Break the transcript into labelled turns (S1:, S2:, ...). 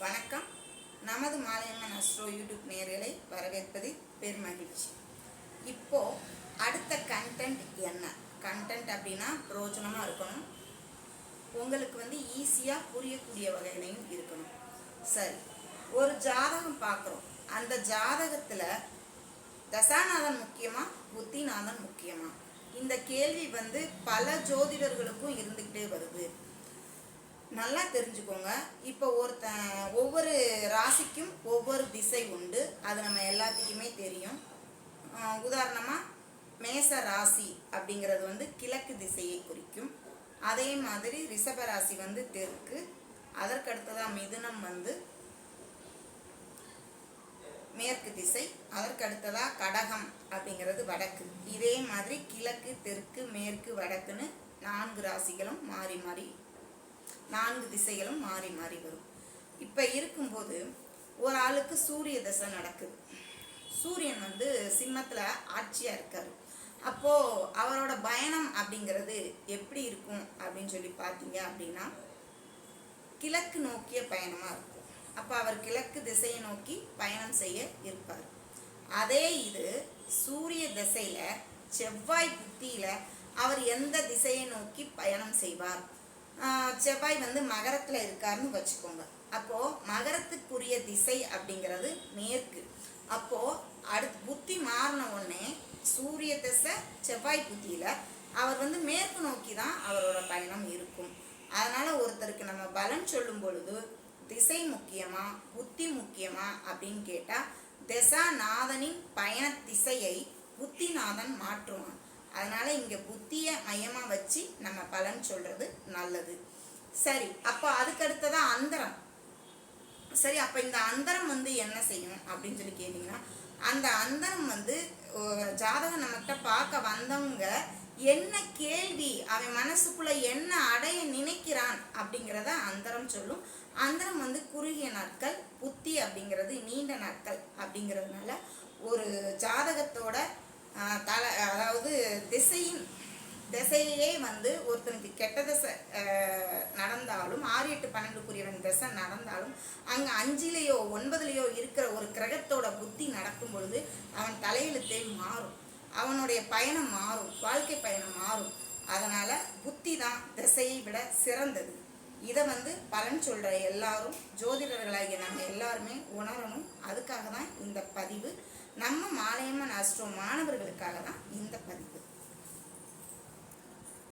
S1: வணக்கம். நமது Malaiyamman astro YouTube நேர்களை வரவேற்பதில் பெருமகிழ்ச்சி இப்போ அடுத்த கண்டென்ட் என்ன? கண்டென்ட் அப்படின்னா பிரயோஜனமாக இருக்கணும். உங்களுக்கு வந்து ஈஸியாக புரியக்கூடிய வகையிலையும் இருக்கணும். சரி. ஒரு ஜாதகம் பார்க்குறோம். அந்த ஜாதகத்தில் தசாநாதன் முக்கியமா புத்திநாதன் முக்கியமா? இந்த கேள்வி வந்து பல ஜோதிடர்களுக்கும் இருந்துக்கிட்டே வருது. நல்லா தெரிஞ்சுக்கோங்க. இப்போ ஒருத்தன் ஒவ்வொரு ராசிக்கும் ஒவ்வொரு திசை உண்டு. அது நம்ம எல்லாத்துக்குமே தெரியும். உதாரணமாக மேச ராசி அப்படிங்கிறது வந்து கிழக்கு திசையை குறிக்கும். அதே மாதிரி ரிஷப ராசி வந்து தெற்கு. அதற்கடுத்ததாக மிதுனம் வந்து மேற்கு திசை. அதற்கு கடகம் அப்படிங்கிறது வடக்கு. இதே மாதிரி கிழக்கு தெற்கு மேற்கு வடக்குன்னு நான்கு ராசிகளும் மாறி மாறி நான்கு திசைகளும் மாறி மாறி வரும். இப்போ இருக்கும்போது ஒரு ஆளுக்கு சூரிய தசை நடக்குது. சூரியன் வந்து சிம்மத்தில் ஆட்சியாக இருக்கார். அப்போது அவரோட பயணம் அப்படிங்கிறது எப்படி இருக்கும் அப்படின்னு சொல்லி பார்த்தீங்க அப்படின்னா கிழக்கு நோக்கிய பயணமாக இருக்கும். அப்போ அவர் கிழக்கு திசையை நோக்கி பயணம் செய்ய இருப்பார். அதே இது சூரிய திசையில் செவ்வாய் புத்தியில் அவர் எந்த திசையை நோக்கி பயணம் செய்வார்? செவ்வாய் வந்து மகரத்தில் இருக்காருன்னு வச்சுக்கோங்க. அப்போது மகரத்துக்குரிய திசை அப்படிங்கிறது மேற்கு. அப்போது அடுத்து புத்தி மாறின உடனே சூரிய திசை செவ்வாய் புத்தியில் அவர் வந்து மேற்கு நோக்கி தான் அவரோட பயணம் இருக்கும். அதனால் ஒருத்தருக்கு நம்ம பலன் சொல்லும் பொழுது திசை முக்கியமா புத்தி முக்கியமா அப்படின்னு கேட்டால் திசாநாதனின் பயண திசையை புத்திநாதன் மாற்றுவான். அதனால இங்கே புத்தியை மையமாக வச்சு நம்ம பலன் சொல்கிறது நல்லது. சரி அப்போ அதுக்கடுத்ததாக அந்தரம். சரி அப்போ இந்த அந்தரம் வந்து என்ன செய்யும் அப்படின்னு சொல்லி கேட்டிங்கன்னா அந்த அந்தரம் வந்து ஜாதகம் நம்மகிட்ட பார்க்க வந்தவங்க என்ன கேள்வி அவன் மனசுக்குள்ள என்ன அடைய நினைக்கிறான் அப்படிங்கிறத அந்தரம் சொல்லும். அந்தரம் வந்து குறுகிய நாட்கள் புத்தி அப்படிங்கிறது நீண்ட நாட்கள் அப்படிங்கிறதுனால ஒரு ஜாதகத்தோட தலை தல திசையே வந்து ஒருத்தனுக்கு கெட்ட திசை நடந்தாலும் ஆறு எட்டு பன்னெண்டுக்குரியவன் திசை நடந்தாலும் அங்கே அஞ்சிலேயோ ஒன்பதுலேயோ இருக்கிற ஒரு கிரகத்தோட புத்தி நடக்கும் பொழுது அவன் தலையெழுத்தே மாறும். அவனுடைய பயணம் மாறும் வாழ்க்கை பயணம் மாறும். அதனால் புத்தி தான் திசையை விட சிறந்தது. இதை வந்து பலன் சொல்கிற எல்லாரும் ஜோதிடர்களாகிய நம்ம எல்லாருமே உணரணும். அதுக்காக தான் இந்த பதிவு. நம்ம மாலையம்மன் அஸ்ட்ரோ மாணவர்களுக்காக தான் இந்த பதிவு.